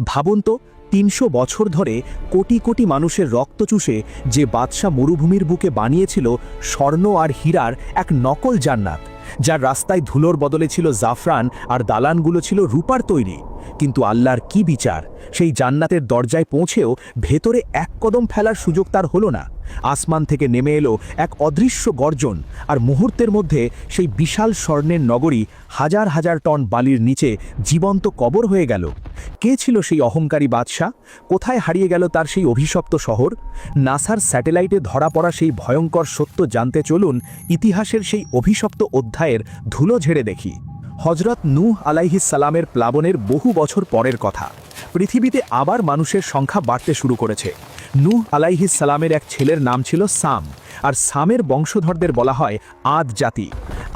ভাবুন তো, তিনশো বছর ধরে কোটি কোটি মানুষের রক্ত চুষে যে বাদশাহ মরুভূমির বুকে বানিয়েছিল স্বর্ণ আর হীরার এক নকল জান্নাত, যার রাস্তায় ধুলোর বদলে ছিল জাফরান আর দালানগুলো ছিল রূপার তৈরি। কিন্তু আল্লাহর কি বিচার? সেই জান্নাতের দরজায় পৌঁছেও ভেতরে এক কদম ফেলার সুযোগ তার হলো না। আসমান থেকে নেমে এলো এক অদৃশ্য গর্জন, আর মুহূর্তের মধ্যে সেই বিশাল স্বর্ণের নগরী হাজার হাজার টন বালির নিচে জীবন্ত কবর হয়ে গেল। কে ছিল সেই অহংকারী বাদশাহ? কোথায় হারিয়ে গেল তার সেই অভিশপ্ত শহর? নাসার স্যাটেলাইটে ধরা পড়া সেই ভয়ঙ্কর সত্য জানতে চলুন ইতিহাসের সেই অভিশপ্ত অধ্যায়ের ধুলো ঝেড়ে দেখি। হজরত নূহ সালামের প্লাবনের বহু বছর পরের কথা। পৃথিবীতে আবার মানুষের সংখ্যা বাড়তে শুরু করেছে। নূহ আলাইহিস সালামের এক ছেলের নাম ছিল সাম। আর সামের বংশধরদের বলা হয় আদ জাতি।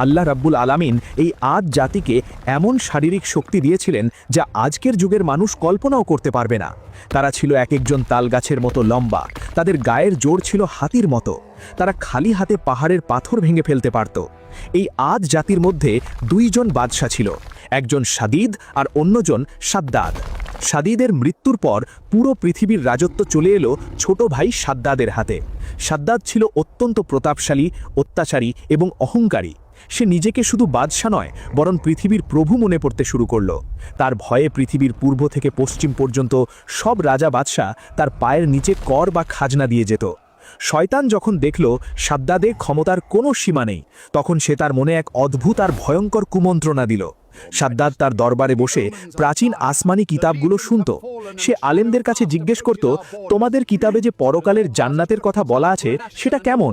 আল্লাহ রাব্বুল আলামিন এই আদ জাতিকে এমন শারীরিক শক্তি দিয়েছিলেন যা আজকের যুগের মানুষ কল্পনাও করতে পারবে না। তারা ছিল এক একজন তালগাছের মতো লম্বা, তাদের গায়ের জোর ছিল হাতির মতো। তারা খালি হাতে পাহাড়ের পাথর ভেঙে ফেলতে পারত। এই আদ জাতির মধ্যে দুইজন বাদশা ছিল, একজন সাদিদ আর অন্যজন সাদ্দাদ। সাদিদের মৃত্যুর পর পুরো পৃথিবীর রাজত্ব চলে এলো ছোট ভাই সাদ্দাদের হাতে। সাদ্দাদ ছিল অত্যন্ত প্রতাপশালী, অত্যাচারী এবং অহংকারী। সে নিজেকে শুধু বাদশা নয়, বরং পৃথিবীর প্রভু মনে পড়তে শুরু করল। তার ভয়ে পৃথিবীর পূর্ব থেকে পশ্চিম পর্যন্ত সব রাজা বাদশাহ তার পায়ের নিচে কর বা খাজনা দিয়ে যেত। শয়তান যখন দেখল সাদ্দাদে ক্ষমতার কোনো সীমা নেই, তখন সে তার মনে এক অদ্ভুত আর ভয়ঙ্কর কুমন্ত্রণা দিল। সাদ্দাদ তার দরবারে বসে প্রাচীন আসমানি কিতাবগুলো শুনত। সে আলেমদের কাছে জিজ্ঞেস করত, তোমাদের কিতাবে যে পরকালের জান্নাতের কথা বলা আছে, সেটা কেমন?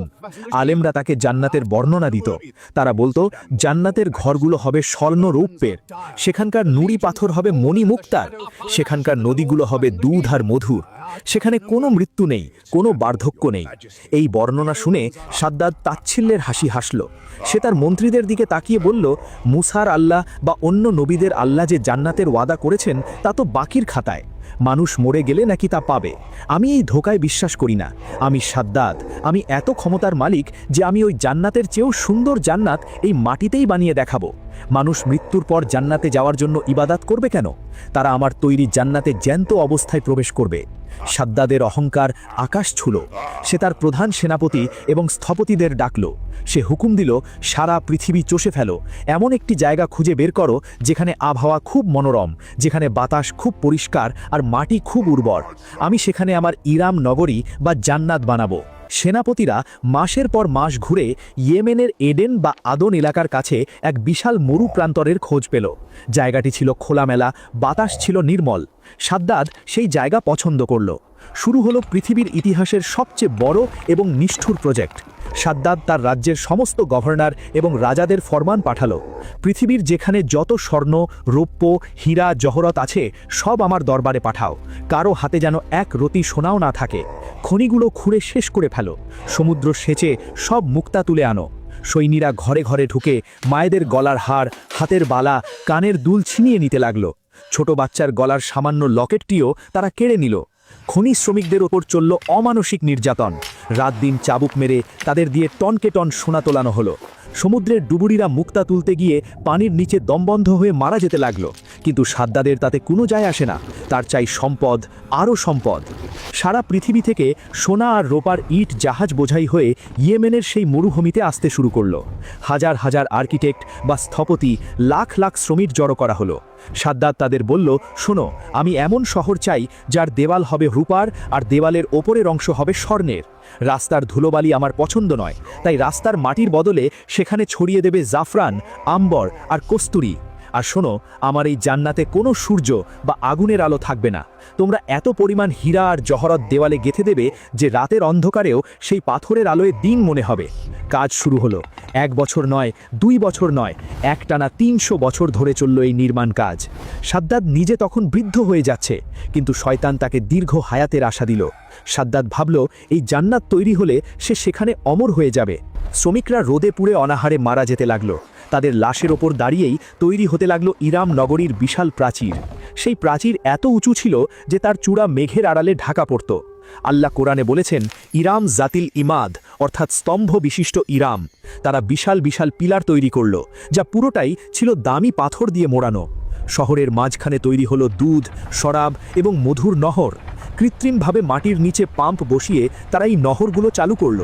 আলেমরা তাকে জান্নাতের বর্ণনা দিত। তারা বলতো, জান্নাতের ঘরগুলো হবে স্বর্ণ রৌপ্যের সেখানকার নুড়ি পাথর হবে মণিমুক্তার, সেখানকার নদীগুলো হবে দুধ আর মধুর, সেখানে কোনো মৃত্যু নেই, কোনো বার্ধক্য নেই। এই বর্ণনা শুনে সাদ্দাদ তাচ্ছিল্যের হাসি হাসল। সে তার মন্ত্রীদের দিকে তাকিয়ে বলল, মুসার আল্লাহ বা অন্য নবীদের আল্লাহ যে জান্নাতের ওয়াদা করেছেন, তা তো বাকির খাতায়। মানুষ মরে গেলে নাকি তা পাবে। আমি এই ধোকায় বিশ্বাস করি না। আমি সাদ্দাত। আমি এত ক্ষমতার মালিক যে আমি ওই জান্নাতের চেয়েও সুন্দর জান্নাত এই মাটিতেই বানিয়ে দেখাবো। মানুষ মৃত্যুর পর জান্নাতে যাওয়ার জন্য ইবাদাত করবে কেন? তারা আমার তৈরি জান্নাতে জ্যান্ত অবস্থায় প্রবেশ করবে। সাদ্দাদের অহংকার আকাশ ছুল। সে তার প্রধান সেনাপতি এবং স্থপতিদের ডাকল। সে হুকুম দিল, সারা পৃথিবী চষে ফেলো। এমন একটি জায়গা খুঁজে বের করো, যেখানে আবহাওয়া খুব মনোরম, যেখানে বাতাস খুব পরিষ্কার আর মাটি খুব উর্বর। আমি সেখানে আমার ইরাম নগরী বা জান্নাত বানাবো। সেনাপতিরা মাসের পর মাস ঘুরে ইয়েমেনের এডেন বা আদন এলাকার কাছে এক বিশাল মরু প্রান্তরের খোঁজ পেল। জায়গাটি ছিল খোলামেলা, বাতাস ছিল নির্মল। সাদ্দাদ সেই জায়গা পছন্দ করল। শুরু হলো পৃথিবীর ইতিহাসের সবচেয়ে বড় এবং নিষ্ঠুর প্রজেক্ট। সাদ্দাদ তার রাজ্যের সমস্ত গভর্নর এবং রাজাদের ফরমান পাঠালো। পৃথিবীর যেখানে যত স্বর্ণ, রৌপ্য, হীরা, জহরত আছে, সব আমার দরবারে পাঠাও। কারও হাতে যেন এক রতি সোনাও না থাকে। খনিগুলো খুঁড়ে শেষ করে ফেলো। সমুদ্র সেচে সব মুক্তা তুলে আনো। সৈনীরা ঘরে ঘরে ঢুকে মায়েদের গলার হাড় হাতের বালা, কানের দুল ছিনিয়ে নিতে লাগল। ছোট বাচ্চার গলার সামান্য লকেটটিও তারা কেড়ে নিল। খনি শ্রমিকদের ওপর চলল অমানসিক নির্যাতন। রাত দিন চাবুক মেরে তাদের দিয়ে টনকে টন সোনা তোলানো হলো। সমুদ্রের ডুবুরিরা মুক্তা তুলতে গিয়ে পানির নিচে দমবন্ধ হয়ে মারা যেতে লাগল। কিন্তু সাদ্দাদের তাতে কোনো যায় আসে না। তার চাই সম্পদ, আরও সম্পদ। সারা পৃথিবী থেকে সোনা আর রোপার ইট জাহাজ বোঝাই হয়ে ইয়েমেনের সেই মরুভূমিতে আসতে শুরু করল। হাজার হাজার আর্কিটেক্ট বা স্থপতি লাখ লাখ শ্রমিক জড়ো করা হলো। সাদ্দাদ তাদের বলল, শোনো, আমি এমন শহর চাই যার দেওয়াল হবে রূপার আর দেওয়ালের ওপরের অংশ হবে স্বর্ণের। রাস্তার ধুলোবালি আমার পছন্দ নয়, তাই রাস্তার মাটির বদলে সেখানে ছড়িয়ে দেবে জাফরান, আম্বর আর কস্তুরি। আর শোনো, আমার এই জান্নাতে কোনো সূর্য বা আগুনের আলো থাকবে না। তোমরা এত পরিমাণ হীরা আর জহরত দেওয়ালে গেথে দেবে যে রাতের অন্ধকারেও সেই পাথরের আলোয় দিন মনে হবে। কাজ শুরু হলো। এক বছর নয়, দুই বছর নয়, একটানা তিনশো বছর ধরে চলল এই নির্মাণ কাজ। সাদ্দাদ নিজে তখন বৃদ্ধ হয়ে যাচ্ছে, কিন্তু শয়তান তাকে দীর্ঘ হায়াতের আশা দিল। সাদ্দাদ ভাবল, এই জান্নাত তৈরি হলে সে সেখানে অমর হয়ে যাবে। শ্রমিকরা রোদে পুড়ে অনাহারে মারা যেতে লাগল। তাদের লাশের ওপর দাঁড়িয়েই তৈরি হতে লাগল ইরাম নগরীর বিশাল প্রাচীর। সেই প্রাচীর এত উঁচু ছিল যে তার চূড়া মেঘের আড়ালে ঢাকা পড়ত। আল্লাহ কোরআনে বলেছেন, ইরাম জাতিল ইমাদ, অর্থাৎ স্তম্ভ বিশিষ্ট ইরাম। তারা বিশাল বিশাল পিলার তৈরি করল, যা পুরোটাই ছিল দামি পাথর দিয়ে মোড়ানো। শহরের মাঝখানে তৈরি হলো দুধ, শরাব এবং মধুর নহর। কৃত্রিমভাবে মাটির নিচে পাম্প বসিয়ে তারা এই নহরগুলো চালু করল।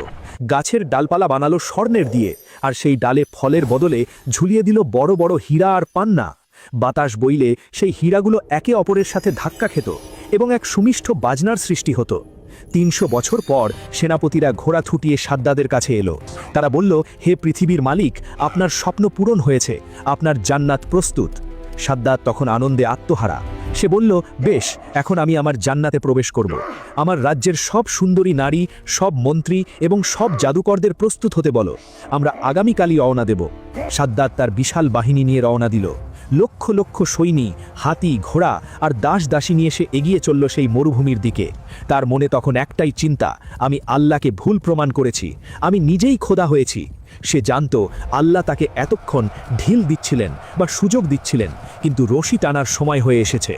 গাছের ডালপালা বানালো স্বর্ণের দিয়ে। আর সেই ডালে ফলের বদলে ঝুলিয়ে দিল বড় বড় হীরা আর পান্না। বাতাস বইলে সেই হীরাগুলো একে অপরের সাথে ধাক্কা খেত এবং এক সুমিষ্ট বাজনার সৃষ্টি হতো। তিনশো বছর পর সেনাপতিরা ঘোড়া থুটিয়ে সাদ্দাদের কাছে এলো। তারা বলল, হে পৃথিবীর মালিক, আপনার স্বপ্ন পূরণ হয়েছে, আপনার জান্নাত প্রস্তুত। সাদ্দাত তখন আনন্দে আত্মহারা। সে বলল, বেশ, এখন আমি আমার জান্নাতে প্রবেশ করব। আমার রাজ্যের সব সুন্দরী নারী, সব মন্ত্রী এবং সব জাদুকরদের প্রস্তুত হতে বলো। আমরা আগামীকালই রওনা দেব। সাদ্দাত তার বিশাল বাহিনী নিয়ে রওনা দিল। লক্ষ লক্ষ সৈনী, হাতি, ঘোড়া আর দাস দাসী নিয়ে সে এগিয়ে চলল সেই মরুভূমির দিকে। তার মনে তখন একটাই চিন্তা, আমি আল্লাহকে ভুল প্রমাণ করেছি। আমি নিজেই খোদা হয়েছি। সে জানত আল্লাহ তাকে এতক্ষণ ঢিল দিচ্ছিলেন বা সুযোগ দিচ্ছিলেন, কিন্তু রশি টানার সময় হয়ে এসেছে।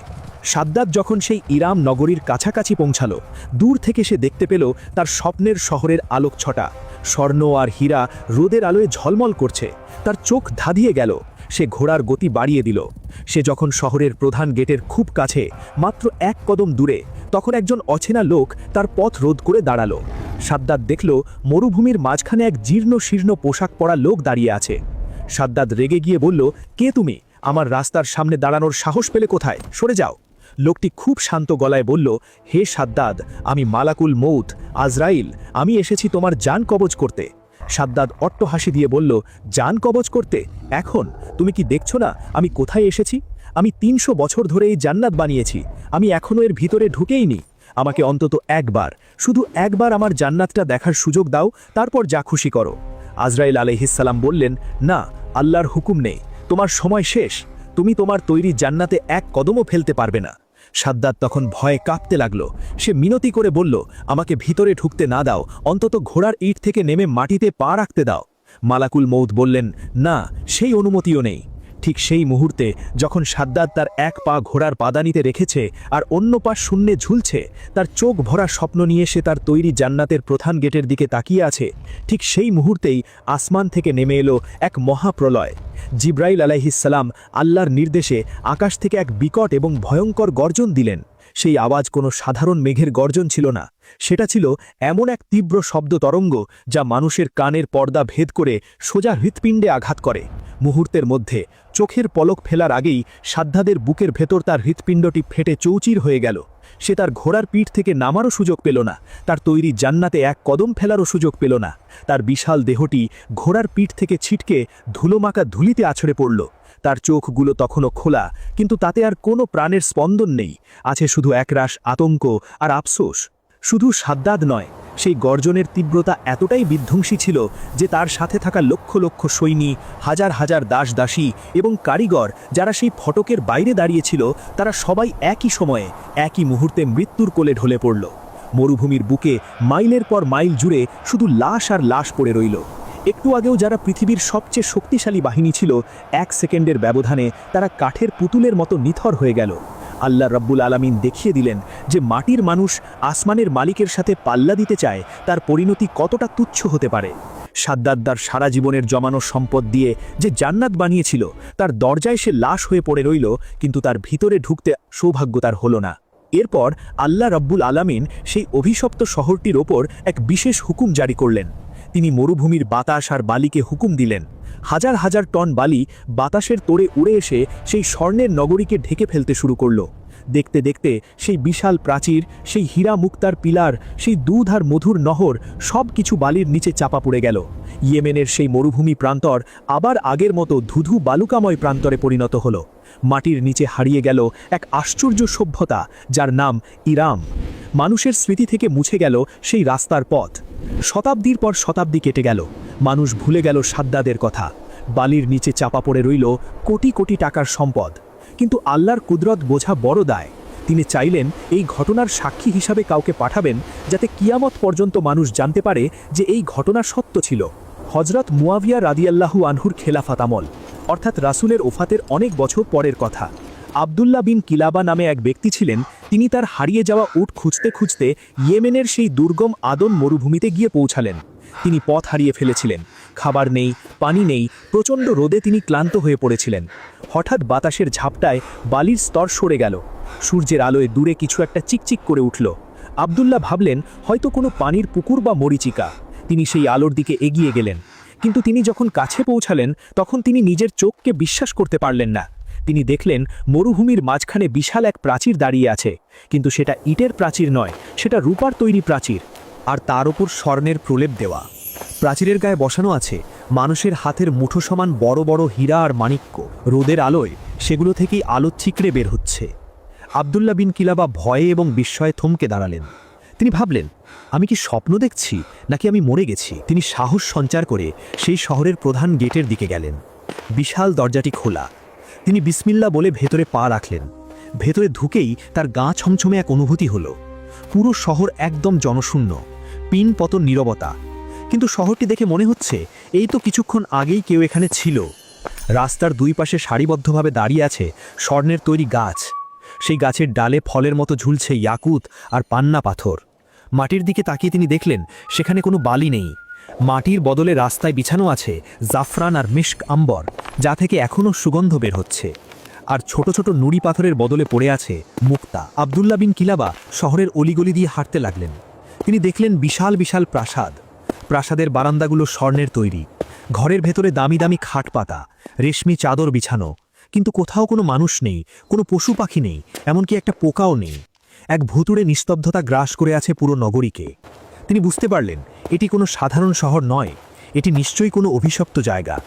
সাদ্দাত যখন সেই ইরাম নগরীর কাছাকাছি পৌঁছালো, দূর থেকে সে দেখতে পেল তার স্বপ্নের শহরের আলোক ছটা স্বর্ণ আর হীরা রোদের আলোয় ঝলমল করছে, তার চোখ ধাঁধিয়ে গেল। সে ঘোড়ার গতি বাড়িয়ে দিল। সে যখন শহরের প্রধান গেটের খুব কাছে, মাত্র এক কদম দূরে, তখন একজন অচেনা লোক তার পথ রোধ করে দাঁড়াল। সাদ্দাত দেখল মরুভূমির মাঝখানে এক জীর্ণ শীর্ণ পোশাক পরা লোক দাঁড়িয়ে আছে। সাদ্দাত রেগে গিয়ে বলল, কে তুমি? আমার রাস্তার সামনে দাঁড়ানোর সাহস পেলে কোথায়? সরে যাও। লোকটি খুব শান্ত গলায় বলল, হে সাদ্দাদ আমি মালাকুল মৌত আজরাইল, আমি এসেছি তোমার যান কবজ করতে। সাদ্দাদ অট্ট হাসি দিয়ে বলল, যান কবজ করতে। এখন? তুমি কি দেখছ না? আমি কোথায় এসেছি? আমি তিনশো বছর ধরে এই জান্নাত বানিয়েছি। আমি এখনও এর ভিতরে ঢুকেইনি। আমাকে অন্তত একবার, শুধু একবার আমার জান্নাতটা দেখার সুযোগ দাও, তারপর যা খুশি করো। আজরাইল আলহিসাল্লাম বললেন, না, আল্লাহর হুকুম নেই। তোমার সময় শেষ। তুমি তোমার তৈরি জান্নাতে এক কদমও ফেলতে পারবে না। সাদ্দাত তখন ভয়ে কাঁপতে লাগল। সে মিনতি করে বলল, আমাকে ভিতরে ঢুকতে না দাও, অন্তত ঘোড়ার ইট থেকে নেমে মাটিতে পা রাখতে দাও। মালাকুল মৌত বললেন, না, সেই অনুমতিও নেই। ঠিক সেই মুহূর্তে যখন সাদ্দাত তার এক পা ঘোড়ার পাদানিতে রেখেছে আর অন্য পা শূন্যে ঝুলছে, তার চোখ ভরা স্বপ্ন নিয়ে সে তার তৈরি জান্নাতের প্রধান গেটের দিকে তাকিয়ে আছে। ঠিক সেই মুহূর্তেই আসমান থেকে নেমে এলো এক মহাপ্রলয়। জিব্রাইল আলাইহিসাল্লাম আল্লাহর নির্দেশে আকাশ থেকে এক বিকট এবং ভয়ঙ্কর গর্জন দিলেন। সেই আওয়াজ কোনো সাধারণ মেঘের গর্জন ছিল না। সেটা ছিল এমন এক তীব্র শব্দ তরঙ্গ যা মানুষের কানের পর্দা ভেদ করে সোজা হৃৎপিণ্ডে আঘাত করে। মুহূর্তের মধ্যে চোখের পলক ফেলার আগেই সাধ্যাদের বুকের ভেতর তার হৃৎপিণ্ডটি ফেটে চৌচির হয়ে গেল। সে তার ঘোড়ার পিঠ থেকে নামারও সুযোগ পেল না। তার তৈরি জান্নাতে এক কদম ফেলারও সুযোগ পেল না। তার বিশাল দেহটি ঘোড়ার পিঠ থেকে ছিটকে ধুলোমাকা ধুলিতে আছড়ে পড়ল। তার চোখগুলো তখনও খোলা, কিন্তু তাতে আর কোনো প্রাণের স্পন্দন নেই। আছে শুধু একরাশ আতঙ্ক আর আফসোস। শুধু সাদ্দাদ নয়, সেই গর্জনের তীব্রতা এতটাই বিধ্বংসী ছিল যে তার সাথে থাকা লক্ষ লক্ষ সৈনী, হাজার হাজার দাস দাসী এবং কারিগর যারা সেই ফটকের বাইরে দাঁড়িয়েছিল, তারা সবাই একই সময়ে, একই মুহূর্তে মৃত্যুর কোলে ঢলে পড়ল। মরুভূমির বুকে মাইলের পর মাইল জুড়ে শুধু লাশ আর লাশ পড়ে রইল। একটু আগেও যারা পৃথিবীর সবচেয়ে শক্তিশালী বাহিনী ছিল, এক সেকেন্ডের ব্যবধানে তারা কাঠের পুতুলের মতো নিথর হয়ে গেল। আল্লাহ রব্বুল আলামিন দেখিয়ে দিলেন যে মাটির মানুষ আসমানের মালিকের সাথে পাল্লা দিতে চায়, তার পরিণতি কতটা তুচ্ছ হতে পারে। সাদ্দাদ্দার সারা জীবনের জমানো সম্পদ দিয়ে যে জান্নাত বানিয়েছিল, তার দরজায় সে লাশ হয়ে পড়ে রইল, কিন্তু তার ভিতরে ঢুকতে সৌভাগ্য তার হলো না। এরপর আল্লাহ রব্বুল আলামিন সেই অভিশপ্ত শহরটির ওপর এক বিশেষ হুকুম জারি করলেন। তিনি মরুভূমির বাতাস আর বালিকে হুকুম দিলেন। হাজার হাজার টন বালি বাতাসের তোড়ে উড়ে এসে সেই স্বর্ণের নগরীকে ঢেকে ফেলতে শুরু করল। দেখতে দেখতে সেই বিশাল প্রাচীর, সেই হীরা মুক্তার পিলার, সেই দুধ আর মধুর নহর সব কিছু বালির নিচে চাপা পড়ে গেল। ইয়েমেনের সেই মরুভূমি প্রান্তর আবার আগের মতো ধুধু বালুকাময় প্রান্তরে পরিণত হলো। মাটির নিচে হারিয়ে গেল এক আশ্চর্য সভ্যতা, যার নাম ইরাম। মানুষের স্মৃতি থেকে মুছে গেল সেই রাস্তার পথ। শতাব্দীর পর শতাব্দী কেটে গেল। মানুষ ভুলে গেল সাদ্দাদের কথা। বালির নিচে চাপা পড়ে রইল কোটি কোটি টাকার সম্পদ। কিন্তু আল্লাহর কুদরত বোঝা বড় দায়। তিনি চাইলেন এই ঘটনার সাক্ষী হিসাবে কাউকে পাঠাবেন, যাতে কিয়ামত পর্যন্ত মানুষ জানতে পারে যে এই ঘটনা সত্য ছিল। হজরত মুয়াবিয়া রাদিয়াল্লাহু আনহুর খেলাফাত আমল, অর্থাৎ রাসুলের ওফাতের অনেক বছর পরের কথা। আবদুল্লাহ বিন কিলাবা নামে এক ব্যক্তি ছিলেন, তিনি তার হারিয়ে যাওয়া উট খুঁজতে খুঁজতে ইয়েমেনের সেই দুর্গম আদন মরুভূমিতে গিয়ে পৌঁছালেন। তিনি পথ হারিয়ে ফেলেছিলেন। খাবার নেই, পানি নেই, প্রচণ্ড রোদে তিনি ক্লান্ত হয়ে পড়েছিলেন। হঠাৎ বাতাসের ঝাপটায় বালির স্তর সরে গেল। সূর্যের আলোয় দূরে কিছু একটা চিকচিক করে উঠল। আবদুল্লাহ ভাবলেন, হয়তো কোনো পানির পুকুর বা মরিচিকা। তিনি সেই আলোর দিকে এগিয়ে গেলেন। কিন্তু তিনি যখন কাছে পৌঁছালেন, তখন তিনি নিজের চোখকে বিশ্বাস করতে পারলেন না। তিনি দেখলেন, মরুভূমির মাঝখানে বিশাল এক প্রাচীর দাঁড়িয়ে আছে। কিন্তু সেটা ইটের প্রাচীর নয়, সেটা রূপার তৈরি প্রাচীর। আর তার ওপর স্বর্ণের প্রলেপ দেওয়া। প্রাচীরের গায়ে বসানো আছে মানুষের হাতের মুঠো সমান বড় বড় হীরা আর মাণিক্য। রোদের আলোয় সেগুলো থেকেই আলো চিকড়ে বের হচ্ছে। আবদুল্লা বিন কিলাবা ভয়ে এবং বিস্ময়ে থমকে দাঁড়ালেন। তিনি ভাবলেন, আমি কি স্বপ্ন দেখছি নাকি আমি মরে গেছি? তিনি সাহস সঞ্চার করে সেই শহরের প্রধান গেটের দিকে গেলেন। বিশাল দরজাটি খোলা। তিনি বিসমিল্লা বলে ভেতরে পা রাখলেন। ভেতরে ঢুকেই তার গা ছমছমে এক অনুভূতি হলো। পুরো শহর একদম জনশূন্য। পিন পতন নীরবতা। কিন্তু শহরটি দেখে মনে হচ্ছে এই তো কিছুক্ষণ আগেই কেউ এখানে ছিল। রাস্তার দুই পাশে সারিবদ্ধভাবে দাঁড়িয়ে আছে স্বর্ণের তৈরি গাছ। সেই গাছের ডালে ফলের মতো ঝুলছে ইয়াকুত আর পান্না পাথর। মাটির দিকে তাকিয়ে তিনি দেখলেন সেখানে কোনো বালি নেই। মাটির বদলে রাস্তায় বিছানো আছে জাফরান আর মিস্ক আম্বর, যা থেকে এখনও সুগন্ধ বের হচ্ছে। আর ছোট ছোট নুড়ি পাথরের বদলে পড়ে আছে মুক্তা। আবদুল্লা বিন কিলাবা শহরের অলিগলি দিয়ে হাঁটতে লাগলেন। তিনি দেখলেন বিশাল বিশাল প্রাসাদ। প্রাসাদের বারান্দাগুলো স্বর্ণের তৈরি। ঘরের ভেতরে দামি দামি খাট পাতা, রেশমি চাদর বিছানো। কিন্তু কোথাও কোনো মানুষ নেই, কোনো পশু পাখি নেই, এমনকি একটা পোকাও নেই। এক ভুতুড়ে নিস্তব্ধতা গ্রাস করে আছে পুরো নগরীকে। তিনি বুঝতে পারলেন, এটি কোনো সাধারণ শহর নয়, এটি নিশ্চয়ই কোনো অভিশপ্ত জায়গা।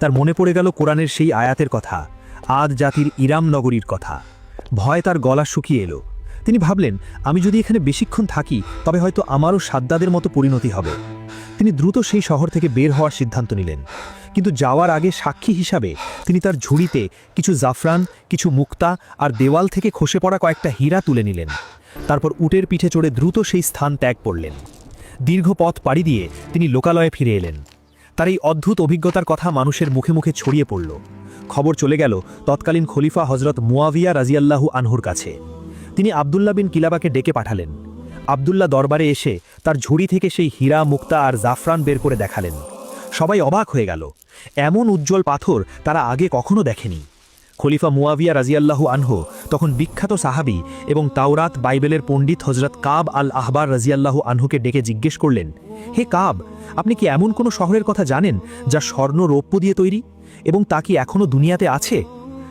তার মনে পড়ে গেল কোরআনের সেই আয়াতের কথা, আদ জাতির ইরাম নগরীর কথা। ভয় তার গলা শুকিয়ে এলো। তিনি ভাবলেন, আমি যদি এখানে বেশিক্ষণ থাকি, তবে হয়তো আমারও সাদ্দাদের মতো পরিণতি হবে। তিনি দ্রুত সেই শহর থেকে বের হওয়ার সিদ্ধান্ত নিলেন। কিন্তু যাওয়ার আগে সাক্ষী হিসাবে তিনি তার ঝুড়িতে কিছু জাফরান, কিছু মুক্তা আর দেওয়াল থেকে খসে পড়া কয়েকটা হীরা তুলে নিলেন। তারপর উটের পিঠে চড়ে দ্রুত সেই স্থান ত্যাগ করলেন। দীর্ঘ পথ পাড়ি দিয়ে তিনি লোকালয়ে ফিরে এলেন। তার এই অদ্ভুত অভিজ্ঞতার কথা মানুষের মুখে মুখে ছড়িয়ে পড়ল। খবর চলে গেল তৎকালীন খলিফা হজরত মুয়াবিয়া রাজিয়াল্লাহু আনহুর কাছে। তিনি আবদুল্লা বিন কিলাবাকে ডেকে পাঠালেন। আবদুল্লা দরবারে এসে তার ঝুড়ি থেকে সেই হীরা, মুক্তা আর জাফরান বের করে দেখালেন। সবাই অবাক হয়ে গেল। এমন উজ্জ্বল পাথর তারা আগে কখনো দেখেনি। খলিফা মুয়াবিয়া রাজিয়াল্লাহু আনহু, তখন বিখ্যাত সাহাবি এবং তাওরাত বাইবেলের পণ্ডিত হজরত কাব আল আহবার রাজিয়াল্লাহু আনহুকে ডেকে জিজ্ঞেস করলেন, হে কাব, আপনি কি এমন কোনো শহরের কথা জানেন যা স্বর্ণ রৌপ্য দিয়ে তৈরি এবং তা কি এখনও দুনিয়াতে আছে?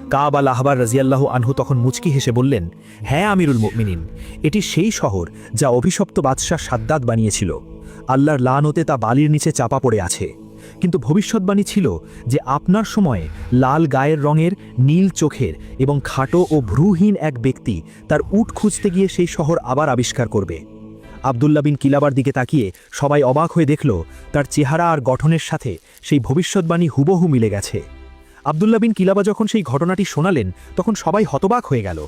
কাব আল আহবার রাজিয়াল্লাহ আনহু তখন মুচকি হেসে বললেন হ্যাঁ আমিরুল মুমিনিন, এটি সেই শহর যা অভিশপ্ত বাদশাহ সাদ্দাত বানিয়েছিল। আল্লাহর লানতে তা বালির নিচে চাপা পড়ে আছে। কিন্তু ভবিষ্যৎবাণী ছিল যে আপনার সময়ে লাল গায়ের রঙের, নীল চোখের এবং খাটো ও ভ্রুহীন এক ব্যক্তি তার উট খুঁজতে গিয়ে সেই শহর আবার আবিষ্কার করবে। আবদুল্লা বিন কিলাবার দিকে তাকিয়ে সবাই অবাক হয়ে দেখল, তার চেহারা আর গঠনের সাথে সেই ভবিষ্যৎবাণী হুবহু মিলে গেছে। আবদুল্লা বিন কিলাবা যখন সেই ঘটনাটি শোনালেন, তখন সবাই হতবাক হয়ে গেল।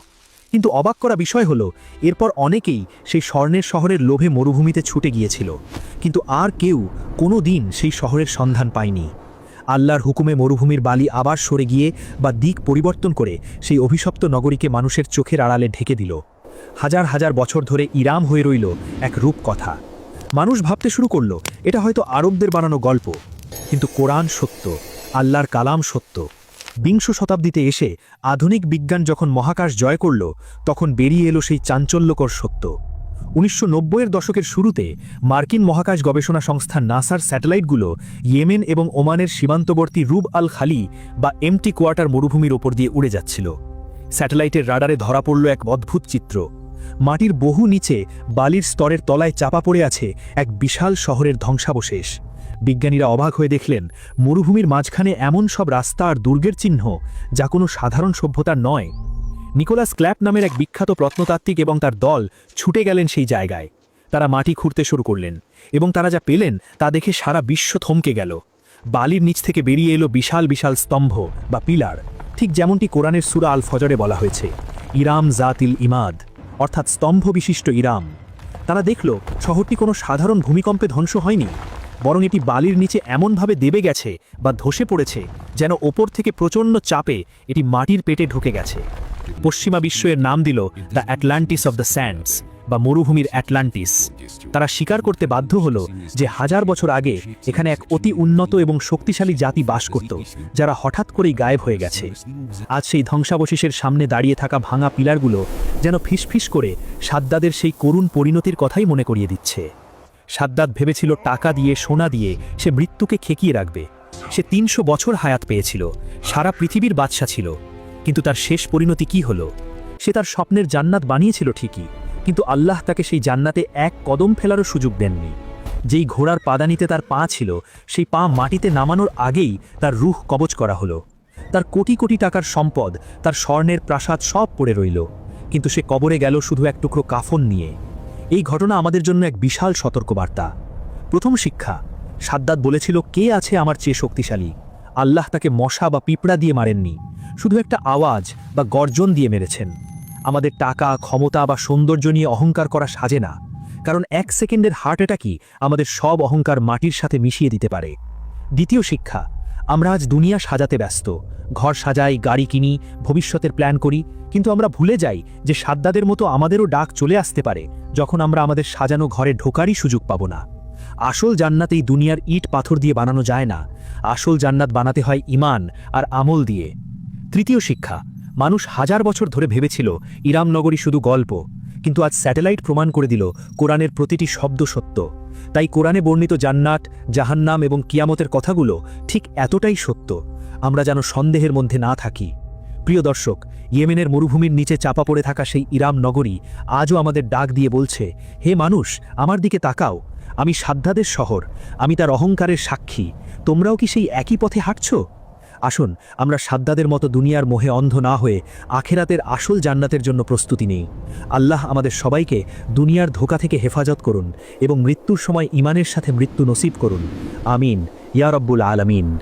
কিন্তু অবাক করা বিষয় হলো, এরপর অনেকেই সেই স্বর্ণের শহরের লোভে মরুভূমিতে ছুটে গিয়েছিল। কিন্তু আর কেউ কোনো দিন সেই শহরের সন্ধান পায়নি। আল্লাহর হুকুমে মরুভূমির বালি আবার সরে গিয়ে বা দিক পরিবর্তন করে সেই অভিশপ্ত নগরীকে মানুষের চোখের আড়ালে ঢেকে দিল। হাজার হাজার বছর ধরে ইরাম হয়ে রইল এক রূপকথা। মানুষ ভাবতে শুরু করল, এটা হয়তো আরবদের বানানো গল্প, কিন্তু কোরআন সত্য। আল্লাহর কালাম সত্য। বিংশ শতাব্দীতে এসে আধুনিক বিজ্ঞান যখন মহাকাশ জয় করল, তখন বেরিয়ে এলো সেই চাঞ্চল্যকর সত্য। উনিশশো নব্বইয়ের দশকের শুরুতে মার্কিন মহাকাশ গবেষণা সংস্থা নাসার স্যাটেলাইটগুলো ইয়েমেন এবং ওমানের সীমান্তবর্তী রুব আল খালি বা এমটি কোয়ার্টার মরুভূমির ওপর দিয়ে উড়ে যাচ্ছিল। স্যাটেলাইটের রাডারে ধরা পড়ল এক অদ্ভুত চিত্র। মাটির বহু নিচে বালির স্তরের তলায় চাপা পড়ে আছে এক বিশাল শহরের ধ্বংসাবশেষ। বিজ্ঞানীরা অবাক হয়ে দেখলেন, মরুভূমির মাঝখানে এমন সব রাস্তা আর দুর্গের চিহ্ন, যা কোনো সাধারণ সভ্যতার নয়। নিকোলাস ক্ল্যাপ নামের এক বিখ্যাত প্রত্নতাত্ত্বিক এবং তার দল ছুটে গেলেন সেই জায়গায়। তারা মাটি খুঁড়তে শুরু করলেন এবং তারা যা পেলেন তা দেখে সারা বিশ্ব থমকে গেল। বালির নিচ থেকে বেরিয়ে এলো বিশাল বিশাল স্তম্ভ বা পিলার, ঠিক যেমনটি কোরআনের সুরা আল ফজরে বলা হয়েছে, ইরাম জাতিল ইমাদ, অর্থাৎ স্তম্ভ বিশিষ্ট ইরাম। তারা দেখল, শহরটি কোনো সাধারণ ভূমিকম্পে ধ্বংস হয়নি। বরং এটি বালির নিচে এমনভাবে দেবে গেছে বা ধসে পড়েছে যেন ওপর থেকে প্রচণ্ড চাপে এটি মাটির পেটে ঢুকে গেছে। পশ্চিমা বিশ্ব এর নাম দিল the Atlantis of the sands বা মরুভূমির অ্যাটলান্টিস। তারা স্বীকার করতে বাধ্য হলো যে হাজার বছর আগে এখানে এক অতি উন্নত এবং শক্তিশালী জাতি বাস করত, যারা হঠাৎ করেই গায়েব হয়ে গেছে। আজ সেই ধ্বংসাবশেষের সামনে দাঁড়িয়ে থাকা ভাঙা পিলারগুলো যেন ফিসফিস করে সাদ্দাদের সেই করুণ পরিণতির কথাই মনে করিয়ে দিচ্ছে। সাদ্দাত ভেবেছিল টাকা দিয়ে, সোনা দিয়ে সে মৃত্যুকে খেকিয়ে রাখবে। সে তিনশো বছর হায়াত পেয়েছিল, সারা পৃথিবীর বাদশা ছিল। কিন্তু তার শেষ পরিণতি কি হলো? সে তার স্বপ্নের জান্নাত বানিয়েছিল ঠিকই, কিন্তু আল্লাহ তাকে সেই জান্নাতে এক কদম ফেলারও সুযোগ দেননি। যেই ঘোড়ার পাদানিতে তার পা ছিল, সেই পা মাটিতে নামানোর আগেই তার রুহ কবচ করা হলো। তার কোটি কোটি টাকার সম্পদ, তার স্বর্ণের প্রাসাদ সব পড়ে রইল। কিন্তু সে কবরে গেল শুধু এক টুকরো কাফন নিয়ে। এই ঘটনা আমাদের জন্য এক বিশাল সতর্কবার্তা। প্রথম শিক্ষা, সাদ্দাত বলেছিল, কে আছে আমার চেয়ে শক্তিশালী? আল্লাহ তাকে মশা বা পিঁপড়া দিয়ে মারেননি, শুধু একটা আওয়াজ বা গর্জন দিয়ে মেরেছেন। আমাদের টাকা, ক্ষমতা বা সৌন্দর্য নিয়ে অহংকার করা সাজে না, কারণ এক সেকেন্ডের হার্ট অ্যাটাকই আমাদের সব অহংকার মাটির সাথে মিশিয়ে দিতে পারে। দ্বিতীয় শিক্ষা আমরা আজ দুনিয়া সাজাতে ব্যস্ত। ঘর সাজাই, গাড়ি কিনি, ভবিষ্যতের প্ল্যান করি, কিন্তু আমরা ভুলে যাই যে সাদ্দাদের মতো আমাদেরও ডাক চলে আসতে পারে, যখন আমরা আমাদের সাজানো ঘরে ঢোকারই সুযোগ পাব না। আসল জান্নাত এই দুনিয়ার ইট পাথর দিয়ে বানানো যায় না। আসল জান্নাত বানাতে হয় ইমান আর আমল দিয়ে। তৃতীয় শিক্ষা, মানুষ হাজার বছর ধরে ভেবেছিল ইরামনগরী শুধু গল্প। কিন্তু আজ স্যাটেলাইট প্রমাণ করে দিল কোরআনের প্রতিটি শব্দ সত্য। তাই কোরআনে বর্ণিত জান্নাত, জাহান্নাম এবং কিয়ামতের কথাগুলো ঠিক এতটাই সত্য, আমরা যেন সন্দেহের মধ্যে না থাকি। প্রিয় দর্শক, ইয়েমেনের মরুভূমির নিচে চাপা পড়ে থাকা সেই ইরাম নগরী আজও আমাদের ডাক দিয়ে বলছে, হে মানুষ, আমার দিকে তাকাও। আমি সাধ্যাদের শহর, আমি তার অহংকারের সাক্ষী। তোমরাও কি সেই একই পথে হাঁটছ? আসুন, আমরা সাদ্দাদের মতো দুনিয়ার মোহে অন্ধ না হয়ে আখেরাতের আসল জান্নাতের জন্য প্রস্তুতি নেই। আল্লাহ আমাদের সবাইকে দুনিয়ার ধোকা থেকে হেফাজত করুন এবং মৃত্যুর সময় ইমানের সাথে মৃত্যু নসিব করুন। আমিন। ইয়ারব্বুল আলমিন।